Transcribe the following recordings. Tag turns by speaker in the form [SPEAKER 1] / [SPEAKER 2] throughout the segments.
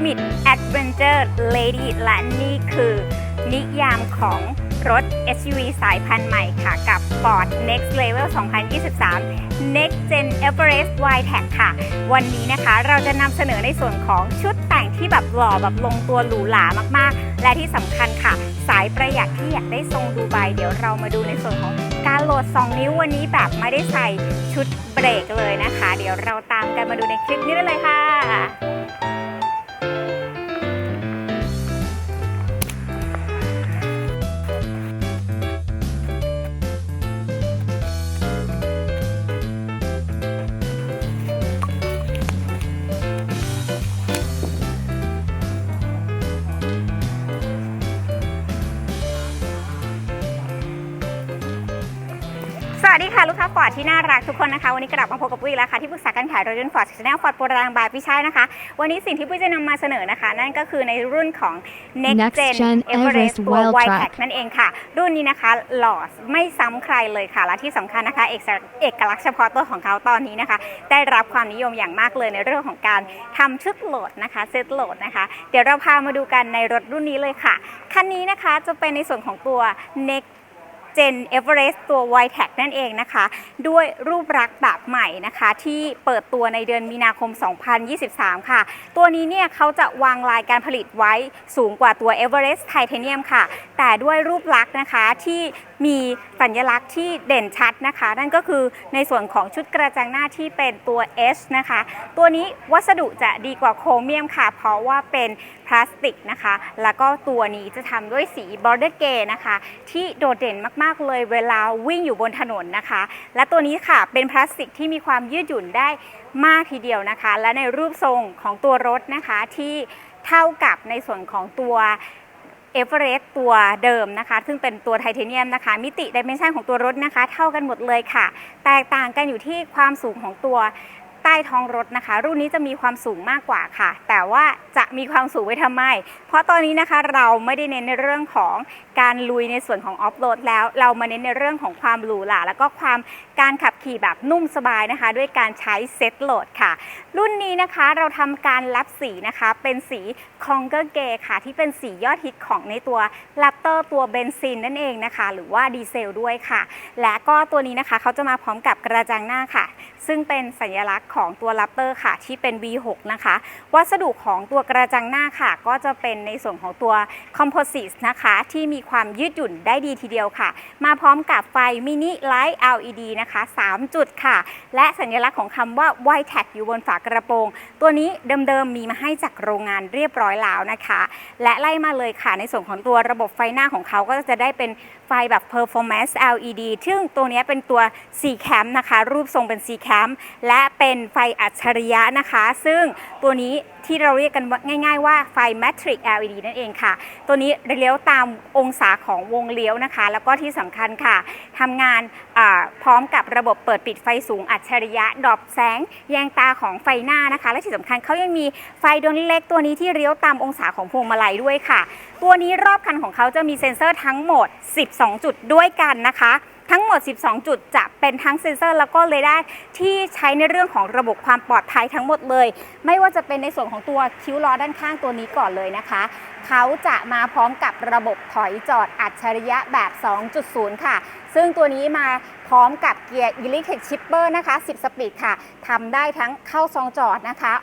[SPEAKER 1] Ultimate Adventure Lady และนี่คือ นิยามของรถ SUV สายพันธุ์ใหม่ค่ะ กับ Ford Next Level 2023 Next Gen Everest Y-Tech ค่ะ วันนี้นะคะเราจะนำเสนอในส่วนของชุดแต่งที่แบบหล่อแบบลงตัวหรูหรามากๆ และที่สำคัญค่ะ สายประหยัดที่อยากได้ทรงดูไบเดี๋ยวเรามาดูในส่วนของการโหลด 2 นิ้ววันนี้แบบไม่ได้ใส่ชุดเบรกเลยนะคะ เดี๋ยวเราตามกันมาดูในคลิปนี้ได้เลยค่ะ สวัสดีค่ะลูกค้าฟอร์ดที่น่ารักทุกคนนะคะ วันนี้กลับมาพบกับปุ้ยแล้วค่ะที่ปรึกษาการขายรถยนต์ฟอร์ดชาแนลฟอร์ดโปรดังบายพี่ชายนะคะ วันนี้สิ่งที่ปุ้ยจะนำมาเสนอนะคะ นั่นก็คือในรุ่นของ Next
[SPEAKER 2] Next
[SPEAKER 1] Gen
[SPEAKER 2] Gen
[SPEAKER 1] Everest
[SPEAKER 2] Everest
[SPEAKER 1] ตัว
[SPEAKER 2] Wild
[SPEAKER 1] Y
[SPEAKER 2] Track
[SPEAKER 1] Track นั่นเองค่ะ รุ่นนี้นะคะหล่อไม่ซ้ำใครเลยค่ะ และที่สำคัญนะคะเอกลักษณ์เอกลักษณ์เฉพาะตัวของเขาตอนนี้นะคะ ได้รับความนิยมอย่างมากเลยในเรื่องของการทำชุดโหลดนะคะเซตโหลดนะคะ เดี๋ยวเราพามาดูกันในรถรุ่นนี้เลยค่ะคันนี้นะคะจะเป็นในส่วนของตัว Next จนเอเวอเรสตัว y t e c นั่นเองนะคะ ด้วยรูปลักษณ์แบบใหม่นะคะ ที่เปิดตัวในเดือนมีนาคม 2023 ค่ะ ตัวนี้เนี่ยเขาจะวางลายการผลิตไว้สูงกว่าตัว Everest Titanium ค่ะ แต่ด้วยรูปลักษณ์นะคะที่มีสัญลักษณ์ที่เด่นชัดนะคะ นั่นก็คือในส่วนของชุดกระจังหน้าที่เป็นตัว S นะคะ ตัวนี้วัสดุจะดีกว่าโครเมียมค่ะ เพราะว่าเป็นพลาสติกนะคะ แล้วก็ตัวนี้จะทำด้วยสี border gray นะคะ ที่โดดเด่นมาก ๆ เลยเวลาวิ่งอยู่บนถนนนะคะ และตัวนี้ค่ะเป็นพลาสติกที่มีความยืดหยุ่นได้มากทีเดียวนะคะ และในรูปทรงของตัวรถนะคะที่เท่ากับในส่วนของตัว เอเวอเรสต์ตัวเดิมนะคะ ซึ่งเป็นตัวไทเทเนียมนะคะ มิติดิเมนชันของตัวรถนะคะ เท่ากันหมดเลยค่ะ แตกต่างกันอยู่ที่ความสูงของตัวใต้ท้องรถนะคะ รุ่นนี้จะมีความสูงมากกว่าค่ะ แต่ว่าจะมีความสูงไว้ทำไม เพราะตอนนี้นะคะเราไม่ได้เน้นในเรื่องของการลุยในส่วนของออฟโรดแล้ว เรามาเน้นในเรื่องของความหรูหราแล้วก็ความ การขับขี่แบบนุ่มสบายนะคะ ด้วยการใช้เซตโหลดค่ะ รุ่นนี้นะคะเราทำการรับสีนะคะ เป็นสีคองเกอร์เกค่ะ ที่เป็นสียอดฮิตของในตัว r a p t o r ตัวเบนซินนั่นเองนะคะ หรือว่าดีเซลด้วยค่ะ และก็ตัวนี้นะคะเขาจะมาพร้อมกับกระจังหน้าค่ะ ซึ่งเป็นสัญลักษณ์ของตัว r a p t o r ค่ะ ที่เป็น V6 นะคะ วัสดุของตัวกระจังหน้าค่ะ ก็จะเป็นในส่วนของตัว Composite นะคะ ที่มีความยืดหยุ่นได้ดีทีเดียวค่ะ มาพร้อมกับไฟมินิไลท์ LED นะคะ3 จุดค่ะ และสัญลักษณ์ของคำว่า y t a g อยู่บนฝากระโปรง ตัวนี้เดิมๆมีมาให้จากโรงงานเรียบร้อยแล้วนะคะ และไล่มาเลยค่ะในส่วนของตัวระบบไฟหน้าของเขาก็จะได้เป็น ไฟแบบ performance LED ซึ่งตัวนี้เป็นตัว C cam นะคะ รูปทรงเป็น C cam และเป็นไฟอัจฉริยะนะคะ ซึ่งตัวนี้ที่เราเรียกกันง่าย ๆ ว่าไฟ Matrix LED นั่นเองค่ะ ตัวนี้เลี้ยวตามองศาของวงเลี้ยวนะคะ แล้วก็ที่สำคัญค่ะทำงานพร้อมกับระบบเปิดปิดไฟสูงอัจฉริยะ ดอปแสง แยงตาของไฟหน้านะคะ และที่สำคัญเขายังมีไฟดวงเล็กตัวนี้ที่เลี้ยวตามองศาของพวงมาลัยด้วยค่ะ ตัวนี้รอบคันของเขาจะมีเซ็นเซอร์ทั้งหมด12 จุดด้วยกันนะคะ ทั้งหมด 12 จุดจะเป็นทั้งเซ็นเซอร์แล้วก็เรดาร์ที่ใช้ในเรื่องของระบบความปลอดภัยทั้งหมดเลย ไม่ว่าจะเป็นในส่วนของตัวคิ้วล้อด้านข้างตัวนี้ก่อนเลยนะคะ เขาจะมาพร้อมกับระบบถอยจอดอัจฉริยะแบบ 2.0 ค่ะ ซึ่งตัวนี้มาพร้อมกับเกียร์ Electric Shipper นะคะ 10 สปีดค่ะทำได้ทั้งเข้าซองจอดนะคะ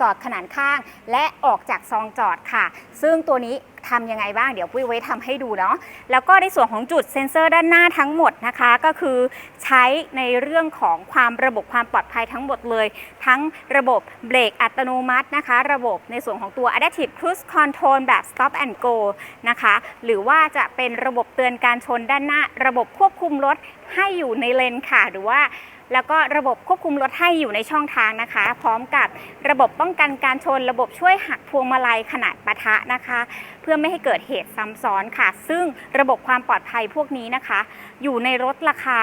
[SPEAKER 1] จอดขนานข้างและออกจากซองจอดค่ะ ซึ่งตัวนี้ ทำยังไงบ้างเดี๋ยวปุ้ยไว้ทำให้ดูเนาะแล้วก็ในส่วนของจุดเซ็นเซอร์ด้านหน้าทั้งหมดนะคะ ก็คือใช้ในเรื่องของความระบบความปลอดภัยทั้งหมดเลย ทั้งระบบเบรกอัตโนมัตินะคะ ระบบในส่วนของตัว Adaptive Cruise Control แบบ Stop and Go นะคะ หรือว่าจะเป็นระบบเตือนการชนด้านหน้า ระบบควบคุมรถให้อยู่ในเลนค่ะหรือว่า แล้วก็ระบบควบคุมรถให้อยู่ในช่องทางนะคะ พร้อมกับระบบป้องกันการชน ระบบช่วยหักพวงมาลัยขนาดปะทะนะคะ เพื่อไม่ให้เกิดเหตุซ้ำซ้อนค่ะ ซึ่งระบบความปลอดภัยพวกนี้นะคะ อยู่ในรถราคา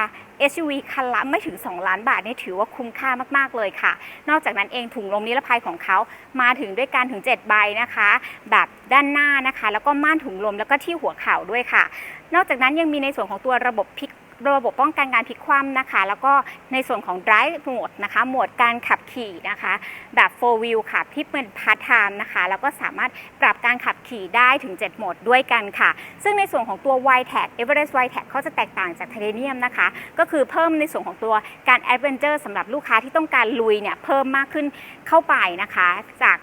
[SPEAKER 1] SUV คันละไม่ถึง 2 ล้านบาทนี่ถือว่าคุ้มค่ามาก ๆ เลยค่ะ นอกจากนั้นเองถุงลมนิรภัยของเขามาถึงด้วยการถึง 7 ใบนะคะ แบบด้านหน้านะคะ แล้วก็ม่านถุงลมแล้วก็ที่หัวเข่าด้วยค่ะ นอกจากนั้นยังมีในส่วนของตัวระบบพิก ระบบป้องกันการพลิกคว่ำนะคะ แล้วก็ในส่วนของ drive mode นะคะ โหมดการขับขี่นะคะ แบบ4 wheel ค่ะ ที่เป็น part time นะคะ แล้วก็สามารถปรับการขับขี่ได้ถึง 7 โหมดด้วยกันค่ะ ซึ่งในส่วนของตัว y t a g Everest y t a g เขาจะแตกต่างจากไทเทเนียมนะคะ ก็คือเพิ่มในส่วนของตัวการ adventure สำหรับลูกค้าที่ต้องการลุยเนี่ยเพิ่มมากขึ้นเข้าไปนะคะ จาก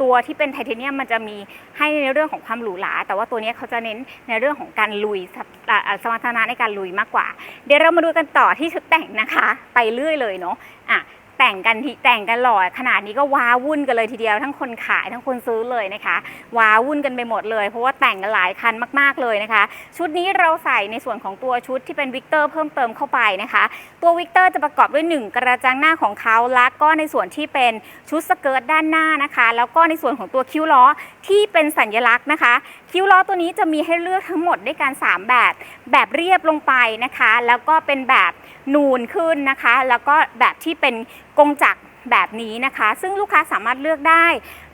[SPEAKER 1] ตัวที่เป็นไทเทเนียมมันจะมีให้ในเรื่องของความหรูหรา แต่ว่าตัวนี้เขาจะเน้นในเรื่องของการลุยสมอ่าสมรรถนะในการลุยมากกว่า เดี๋ยวเรามาดูกันต่อที่ชุดแต่งนะคะ ไปเรื่อยเลยเนาะอะ แต่งกันทีแต่งกันหล่อขนาดนี้ก็ว้าวุ่นกันเลยทีเดียวทั้งคนขายทั้งคนซื้อเลยนะคะว้าวุ่นกันไปหมดเลย เพราะว่าแต่งกันหลายคันมาก ๆเลยนะคะ ชุดนี้เราใส่ในส่วนของตัวชุดที่เป็นวิกเตอร์เพิ่มเติมเข้าไปนะคะ ตัววิกเตอร์จะประกอบด้วย 1 กระจังหน้าของเขาและก็ในส่วนที่เป็นชุดสเกิร์ตด้านหน้านะคะ แล้วก็ในส่วนของตัวคิ้วล้อที่เป็นสัญลักษณ์นะคะ คิ้วล้อตัวนี้จะมีให้เลือกทั้งหมดด้วยกัน3แบบ แบบเรียบลงไปนะคะ แล้วก็เป็นแบบนูนขึ้นนะคะ แล้วก็แบบที่เป็นกงจักรแบบนี้นะคะ ซึ่งลูกค้าสามารถเลือกได้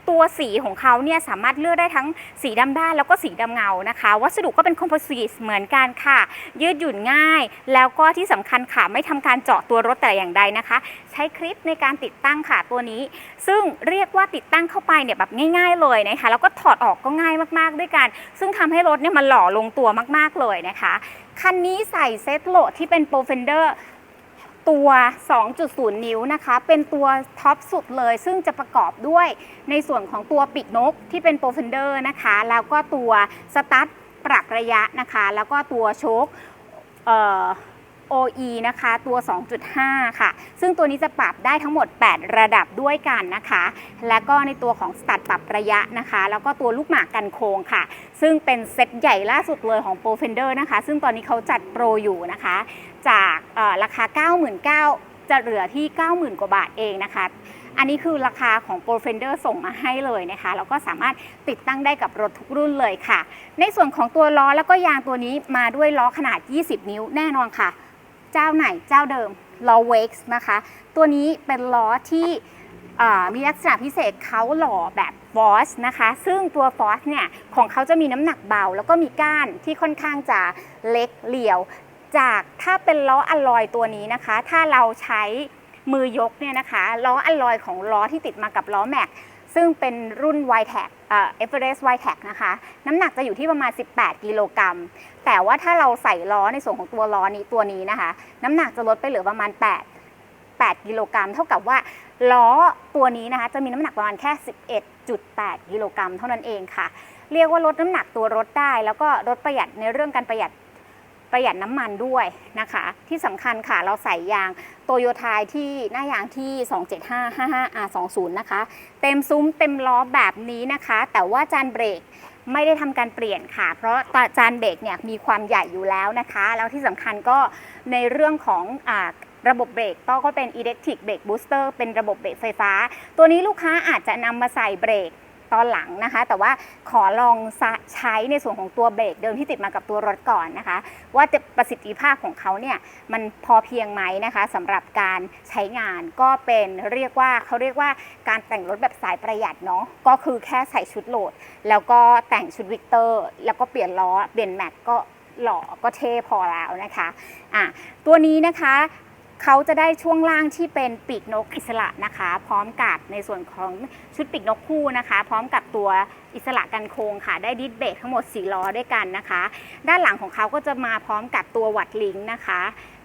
[SPEAKER 1] ตัวสีของเขาเนี่ยสามารถเลือกได้ทั้งสีดำด้านแล้วก็สีดำเงานะคะ วัสดุก็เป็นคอมโพสิตเหมือนกันค่ะ ยืดหยุ่นง่าย แล้วก็ที่สำคัญค่ะ ไม่ทำการเจาะตัวรถแต่อย่างใดนะคะ ใช้คลิปในการติดตั้งค่ะตัวนี้ ซึ่งเรียกว่าติดตั้งเข้าไปเนี่ยแบบง่าย ๆ เลยนะคะ แล้วก็ถอดออกก็ง่ายมากๆด้วยกัน ซึ่งทำให้รถเนี่ยมันหล่อลงตัวมากๆเลยนะคะคันนี้ใส่เซตโหลดที่เป็นโปรเฟนเดอร์ ตัว 2.0 นิ้วนะคะ เป็นตัวท็อปสุดเลย ซึ่งจะประกอบด้วยในส่วนของตัวปีกนกที่เป็นโปรเฟนเดอร์นะคะ แล้วก็ตัวสตาร์ทปรับระยะนะคะ แล้วก็ตัวโชคเอ่อ OE นะคะ ตัว 2.5 ค่ะ ซึ่งตัวนี้จะปรับได้ทั้งหมด 8 ระดับด้วยกันนะคะ แล้วก็ในตัวของสตัดปรับระยะนะคะ แล้วก็ตัวลูกหมากกันโค้งค่ะ ซึ่งเป็นเซตใหญ่ล่าสุดเลยของ Pro Fender นะคะ ซึ่งตอนนี้เขาจัดโปรอยู่นะคะ จากเอ่อราคา 99,000จะเหลือที่ 90,000 กว่าบาทเองนะคะอันนี้คือราคาของ Pro Fender ส่งมาให้เลยนะคะ แล้วก็สามารถติดตั้งได้กับรถทุกรุ่นเลยค่ะ ในส่วนของตัวล้อแล้วก็ยางตัวนี้มาด้วยล้อขนาด 20 นิ้วแน่นอนค่ะ เจ้าไหนเจ้าเดิมล้อเวกส์นะคะ ตัวนี้เป็นล้อที่มีลักษณะพิเศษเขาหล่อแบบฟอสนะคะ ซึ่งตัวฟอสเนี่ย ของเขาจะมีน้ำหนักเบา แล้วก็มีก้านที่ค่อนข้างจะเล็กเหลี่ยว จากถ้าเป็นล้ออลลอยตัวนี้นะคะ ถ้าเราใช้มือยกเนี่ยนะคะ ล้ออลลอยของล้อที่ติดมากับล้อแม็ก ซึ่งเป็นรุ่น y t a g เอ่อ Everest y t a g นะคะ น้ำหนักจะอยู่ที่ประมาณ 18 กิโลกรัม แต่ว่าถ้าเราใส่ล้อในส่วนของตัวล้อนี้ตัวนี้นะคะ น้ำหนักจะลดไปเหลือประมาณ 8 8 กิโลกรัม เท่ากับว่าล้อตัวนี้นะคะจะมีน้ำหนักประมาณแค่ 11.8 กิโลกรัมเท่านั้นเองค่ะ เรียกว่าลดน้ำหนักตัวรถได้ แล้วก็ลดประหยัดในเรื่องการประหยัด ประหยัดน้ำมันด้วยนะคะ ที่สำคัญค่ะเราใส่ยางโตโยทายที่หน้ายางที่ 27555R20 นะคะ เต็มซุ้มเต็มล้อแบบนี้นะคะ แต่ว่าจานเบรกไม่ได้ทำการเปลี่ยนค่ะ เพราะจานเบรกเนี่ยมีความใหญ่อยู่แล้วนะคะ แล้วที่สำคัญก็ในเรื่องของอระบบเบรกก็เป็น Electric Brake Booster เป็นระบบเบรกไฟฟ้า ตัวนี้ลูกค้าอาจจะนำมาใส่เบรก ตอนหลังนะคะ แต่ว่าขอลองใช้ในส่วนของตัวเบรกเดิมที่ติดมากับตัวรถก่อนนะคะ ว่าจะประสิทธิภาพของเขาเนี่ยมันพอเพียงไหมนะคะสำหรับการใช้งานก็เป็นเรียกว่าเขาเรียกว่าการแต่งรถแบบสายประหยัดเนาะก็คือแค่ใส่ชุดโหลด แล้วก็แต่งชุดวิกเตอร์ แล้วก็เปลี่ยนล้อเปลี่ยนแม็กก็หล่อก็เท่พอแล้วนะคะอะตัวนี้นะคะ เขาจะได้ช่วงล่างที่เป็นปีกนกอิสระนะคะ พร้อมกับในส่วนของชุดปีกนกคู่นะคะ พร้อมกับตัวอิสระกันโค้งค่ะ ได้ดิสเบรกทั้งหมด 4 ล้อด้วยกันนะคะ ด้านหลังของเขาก็จะมาพร้อมกับตัววัดลิงก์นะคะ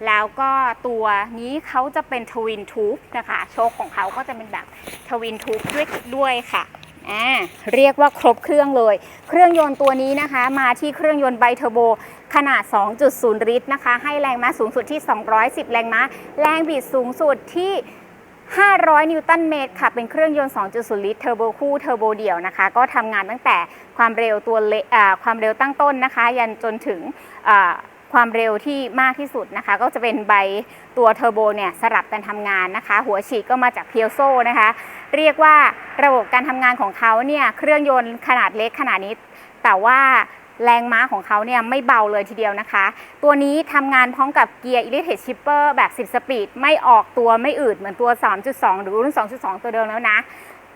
[SPEAKER 1] แล้วก็ตัวนี้เขาจะเป็นทวินทูบนะคะ โชคของเขาก็จะเป็นแบบทวินทูบด้วยด้วยค่ะ อ่าเรียกว่าครบเครื่องเลย เครื่องยนต์ตัวนี้นะคะ มาที่เครื่องยนต์ไบเทอร์โบขนาด 2.0 ลิตรนะคะ ให้แรงม้าสูงสุดที่ 210 แรงม้า แรงบิดสูงสุดที่ 500 นิวตันเมตรค่ะ เป็นเครื่องยนต์ 2.0 ลิตรเทอร์โบคู่เทอร์โบเดี่ยวนะคะ ก็ทำงานตั้งแต่ความเร็วตัวเลความเร็วตั้งต้นนะคะ ยันจนถึงความเร็วที่มากที่สุดนะคะ ก็จะเป็นใบตัวเทอร์โบเนี่ยสลับกันทำงานนะคะ หัวฉีดก็มาจากเพียวโซนะคะ เรียกว่าระบบการทำงานของเขาเนี่ยเครื่องยนต์ขนาดเล็กขนาดนี้ แต่ว่าแรงม้าของเขาเนี่ยไม่เบาเลยทีเดียวนะคะ ตัวนี้ทำงานพร้อมกับเกียร์ Electric Shipper แบบ 10 สปีด ไม่ออกตัวไม่อืดเหมือนตัว 3.2 หรือรุ่น 2.2 ตัวเดิมแล้วนะ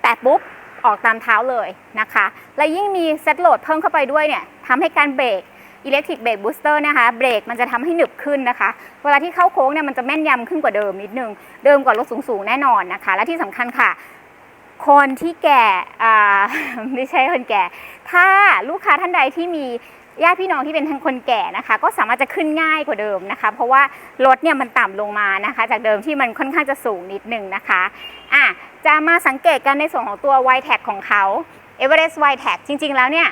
[SPEAKER 1] แต่ปุ๊บออกตามเท้าเลยนะคะ และยิ่งมีเซตโหลดเพิ่มเข้าไปด้วยเนี่ยทำให้การเบรก Electric Brake Booster นะคะเบรกมันจะทำให้หนึบขึ้นนะคะ เวลาที่เข้าโค้งเนี่ยมันจะแม่นยำขึ้นกว่าเดิมนิดนึง เดิมกว่ารถสูงๆ แน่นอนนะคะ และที่สำคัญค่ะ คนที่แก่อ่าไม่ใช่คนแก่ ถ้าลูกค้าท่านใดที่มีญาติพี่น้องที่เป็นทั้งคนแก่นะคะ ก็สามารถจะขึ้นง่ายกว่าเดิมนะคะ เพราะว่ารถเนี่ยมันต่ำลงมานะคะ จากเดิมที่มันค่อนข้างจะสูงนิดนึงนะคะอะจะมาสังเกตกันในส่วนของตัว y t a g ของเขา Everest y t a g จริง ๆ แล้วเนี่ย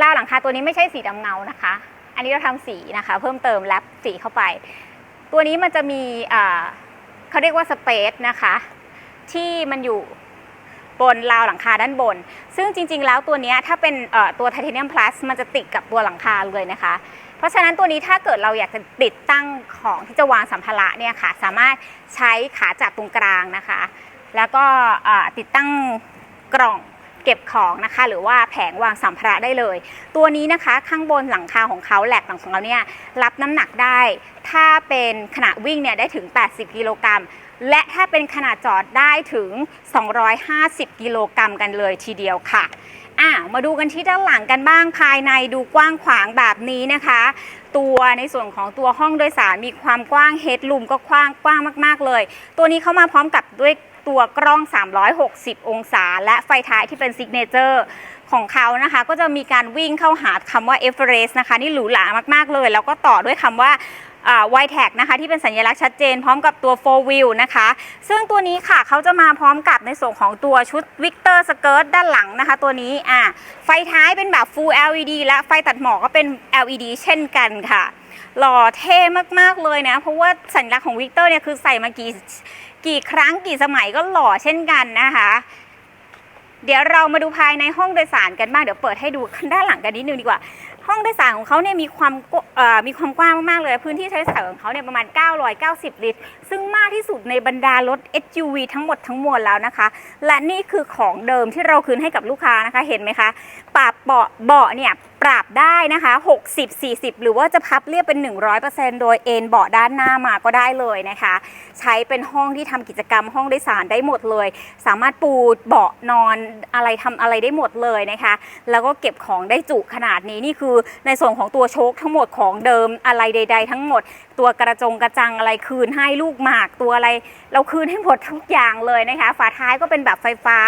[SPEAKER 1] ราวหลังคาตัวนี้ไม่ใช่สีดำเงานะคะ อันนี้เราทำสีนะคะ เพิ่มเติมแรปสีเข้าไป ตัวนี้มันจะมีเขาเรียกว่าสเปซนะคะ ที่มันอยู่บนราวหลังคาด้านบน ซึ่งจริง ๆ แล้วตัวนี้ถ้าเป็นตัวไทเทเนียมพลัสมันจะติดกับตัวหลังคาเลยนะคะ เพราะฉะนั้นตัวนี้ถ้าเกิดเราอยากจะติดตั้งของที่จะวางสัมภาระเนี่ยค่ะ สามารถใช้ขาจับตรงกลางนะคะ แล้วก็ติดตั้งกล่องเก็บของนะคะ หรือว่าแผงวางสัมภาระได้เลย ตัวนี้นะคะข้างบนหลังคาของเขาแหลกหลังของเขาเนี่ยรับน้ำหนักได้ ถ้าเป็นขณะวิ่งเนี่ยได้ถึง 80 กิโลกรัม และถ้าเป็นขนาดจอดได้ถึง 250 กิโลกรัมกันเลยทีเดียวค่ะอะมาดูกันที่ด้านหลังกันบ้างภายในดูกว้างขวางแบบนี้นะคะ ตัวในส่วนของตัวห้องโดยสารมีความกว้างเฮดลูมก็กว้างกว้างมาก ๆ เลย ตัวนี้เข้ามาพร้อมกับด้วยตัวกล้อง 360 องศา และไฟท้ายที่เป็นซิกเนเจอร์ของเขานะคะ ก็จะมีการวิ่งเข้าหาคำว่า e v e r e s t นะคะ นี่หรูหรามาก ๆ เลย แล้วก็ต่อด้วยคำว่า ไวแท็กนะคะที่เป็นสัญลักษณ์ชัดเจน พร้อมกับตัว 4 wheel นะคะ ซึ่งตัวนี้ค่ะเขาจะมาพร้อมกับในส่วนของตัวชุด Victor Skirt ด้านหลังนะคะ ตัวนี้อะไฟท้ายเป็นแบบ Full LED และไฟตัดหมอกก็เป็น LED เช่นกันค่ะ หล่อเท่มาก ๆ เลยนะ เพราะว่าสัญลักษณ์ของ Victor เนี่ยคือใส่มากี่กี่ครั้งกี่สมัยก็หล่อเช่นกันนะคะเดี๋ยวเรามาดูภายในห้องโดยสารกันบ้าง เดี๋ยวเปิดให้ดูด้านหลังกันนิดนึงดีกว่า ห้องโดยสารของเขาเนี่ยมีความมีความกว้างมากๆเลย พื้นที่ใช้สอยของเขาเนี่ยประมาณ 990 ลิตร ซึ่งมากที่สุดในบรรดารถ SUV ทั้งหมดทั้งมวลแล้วนะคะ และนี่คือของเดิมที่เราคืนให้กับลูกค้านะคะ เห็นไหมคะปาเบาะเบาะเนี่ย ปรับได้นะคะ 60 40 หรือว่าจะพับเรียบเป็น 100%โดยเอนเบาะด้านหน้ามาก็ได้เลยนะคะ ใช้เป็นห้องที่ทำกิจกรรมห้องโดยสารได้หมดเลย สามารถปูเบาะนอนอะไรทำอะไรได้หมดเลยนะคะ แล้วก็เก็บของได้จุขนาดนี้นี่คือในส่วนของตัวโชคทั้งหมดของเดิมอะไรใด ๆ ทั้งหมด ตัวกระจงกระจังอะไรคืนให้ลูกหมากตัวอะไร เราคืนให้หมดทุกอย่างเลยนะคะ ฝาท้ายก็เป็นแบบไฟฟ้า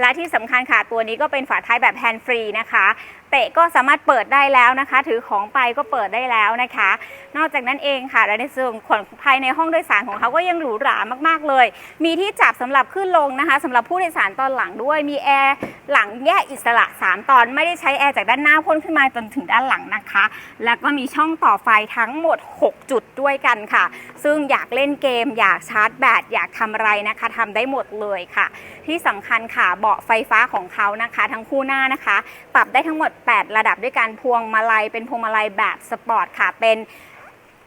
[SPEAKER 1] และที่สำคัญค่ะตัวนี้ก็เป็นฝาท้ายแบบแฮนด์ฟรีนะคะ เตะก็สามารถเปิดได้แล้วนะคะ ถือของไปก็เปิดได้แล้วนะคะ นอกจากนั้นเองค่ะและในส่วนของภายในห้องโดยสารของเขาก็ยังหรูหรามากๆเลย มีที่จับสำหรับขึ้นลงนะคะสำหรับผู้โดยสารตอนหลังด้วยมีแอร์หลังแยกอิสระ 3 ตอนไม่ได้ใช้แอร์จากด้านหน้าพ่นขึ้นมาจนถึงด้านหลังนะคะ แล้วก็มีช่องต่อไฟทั้งหมด 6 จุดด้วยกันค่ะ ซึ่งอยากเล่นเกม อยากชาร์จแบตอยากทำอะไรนะคะทำได้หมดเลยค่ะ ที่สำคัญค่ะเบาะไฟฟ้าของเขานะคะ ทั้งคู่หน้านะคะ ปรับได้ทั้งหมด8 ระดับด้วยการพวงมาลัย เป็นพวงมาลัยแบบสปอร์ตค่ะ เป็น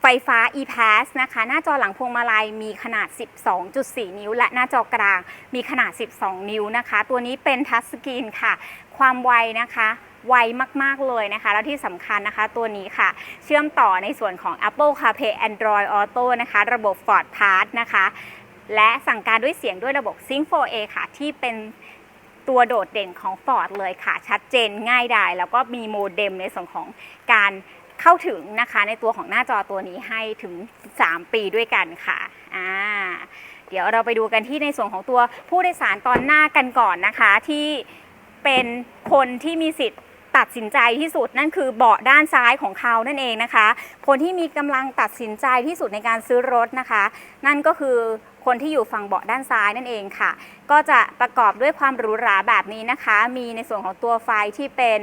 [SPEAKER 1] ไฟฟ้า e-pass นะคะ หน้าจอหลังพวงมาลัยมีขนาด 12.4 นิ้ว และหน้าจอกลางมีขนาด 12 นิ้วนะคะ ตัวนี้เป็นทัชสกรีนค่ะ ความไวนะคะไวมาก ๆ เลยนะคะ แล้วที่สำคัญนะคะตัวนี้ค่ะ เชื่อมต่อในส่วนของ Apple CarPlay Android Auto นะคะ ระบบ Ford Pass นะคะ และสั่งการด้วยเสียงด้วยระบบ Sync 4A ค่ะ ที่เป็น ตัวโดดเด่นของ Ford เลยค่ะ ชัดเจนง่ายดายแล้วก็มีโมเด็มในส่วนของการเข้าถึงนะคะ ในตัวของหน้าจอตัวนี้ให้ถึง 3 ปีด้วยกันค่ะอ่าเดี๋ยวเราไปดูกันที่ในส่วนของตัวผู้โดยสารตอนหน้ากันก่อนนะคะ ที่เป็นคนที่มีสิทธิ์ ตัดสินใจที่สุดนั่นคือเบาะด้านซ้ายของเขานั่นเองนะคะ คนที่มีกำลังตัดสินใจที่สุดในการซื้อรถนะคะ นั่นก็คือคนที่อยู่ฝั่งเบาะด้านซ้ายนั่นเองค่ะ ก็จะประกอบด้วยความหรูหราแบบนี้นะคะ มีในส่วนของตัวไฟที่เป็น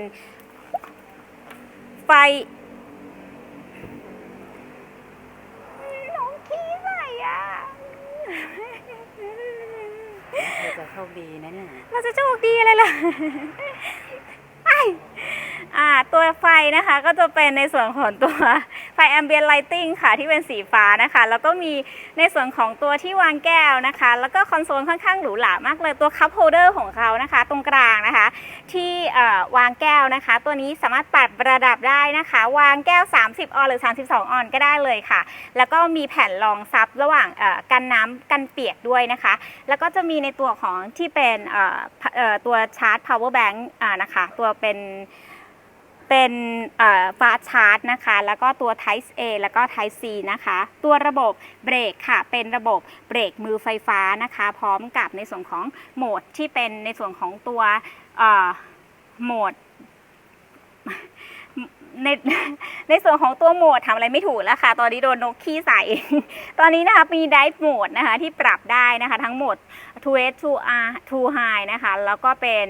[SPEAKER 1] ไฟน้องขี้ใส่อะ
[SPEAKER 2] เธอจะโชคดีนะเนี่ย
[SPEAKER 1] เราจะโชคดีอะไรล่ะไอ้อ่าตัวไฟนะคะก็จะเป็นในส่วนของตัว ไฟ ambient lighting ค่ะที่เป็นสีฟ้านะคะ แล้วก็มีในส่วนของตัวที่วางแก้วนะคะ แล้วก็คอนโซลค่อนข้างหรูหรามากเลยตัวคัพโฮเดอร์ของเขานะคะ ตรงกลางนะคะ ที่วางแก้วนะคะ ตัวนี้สามารถปรับระดับได้นะคะ วางแก้ว 30 ออนหรือ 32 ออนก็ได้เลยค่ะ แล้วก็มีแผ่นรองซับระหว่างกันน้ำกันเปียกด้วยนะคะ แล้วก็จะมีในตัวของที่เป็นตัวชาร์จ power bank นะคะ ตัวเป็น เป็นฟาชาร์จนะคะ แล้วก็ตัว Type A แล้วก็ Type C นะคะ ตัวระบบเบรกค่ะ เป็นระบบเบรกมือไฟฟ้านะคะ พร้อมกับในส่วนของโหมดที่เป็นในส่วนของตัวโหมดในในส่วนของตัวโหมดทำอะไรไม่ถูกแล้วค่ะ ตอนนี้โดนนกขี้ใส่ ตอนนี้นะคะมี Drive Mode นะคะที่ปรับได้นะคะ ทั้งโหมด 2S 2R 2 High นะคะ แล้วก็เป็น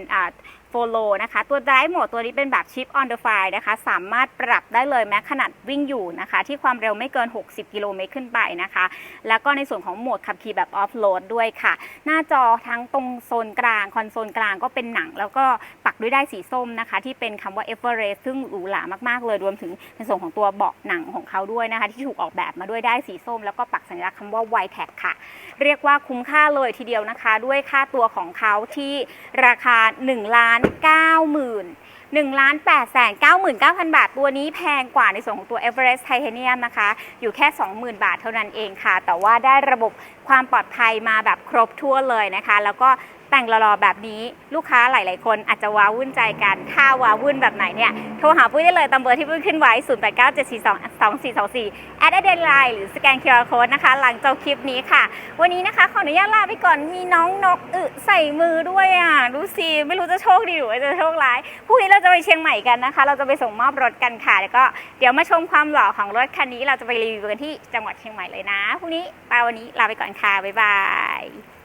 [SPEAKER 1] อ่า Follow นะคะ ตัว Drive Mode ตัวนี้เป็นแบบ Chip on the fly นะคะ สามารถปรับได้เลยแม้ขนาดวิ่งอยู่นะคะ ที่ความเร็วไม่เกิน 60 กิโลเมตรขึ้นไปนะคะ แล้วก็ในส่วนของโหมดขับขี่แบบ Off Road ด้วยค่ะ หน้าจอทั้งตรงโซนกลาง คอนโซลกลางก็เป็นหนัง แล้วก็ปักด้วยได้สีส้มนะคะ ที่เป็นคำว่า Everest ซึ่งหรูหรามากๆเลยรวมถึงในส่วนของตัวเบาะหนังของเขาด้วยนะคะ ที่ถูกออกแบบมาด้วยได้สีส้ม แล้วก็ปักสัญลักษณ์คำว่า w i t e c ค่ะ เรียกว่าคุ้มค่าเลยทีเดียวนะคะ ด้วยค่าตัวของเขาที่ราคา1ล้านเก้าหมื่นหนึ่งล้านแปดแสนเก้าหมื่นเก้าพันบาท ตัวนี้แพงกว่าในส่วนของตัว Everest Titanium นะคะ อยู่แค่สองหมื่นบาทเท่านั้นเองค่ะ แต่ว่าได้ระบบความปลอดภัยมาแบบครบทั่วเลยนะคะ แล้วก็ แต่งหล่อๆแบบนี้ลูกค้าหลาย ๆ คนอาจจะว้าวุ่นใจกัน ถ้าว้าวุ่นแบบไหนเนี่ยโทรหาปุ้ยได้เลยตามเบอร์ที่ปุ้ยขึ้นไว้ 0 8 9 7 4 2 2 4 2 4แอดเดนไลน์หรือสแกน QR Code นะคะ หลังจบคลิปนี้ค่ะ วันนี้นะคะขออนุญาตลาไปก่อนมีน้องนกอึใส่มือด้วยอะดูสิไม่รู้จะโชคดีหรือว่าจะโชคร้ายพรุ่งนี้เราจะไปเชียงใหม่กันนะคะ เราจะไปส่งมอบรถกันค่ะแล้วก็เดี๋ยวมาชมความหล่อของรถคันนี้เราจะไปรีวิวกันที่จังหวัดเชียงใหม่เลยนะพรุ่งนี้ไปวันนี้ลาไปก่อนค่ะบ๊ายบาย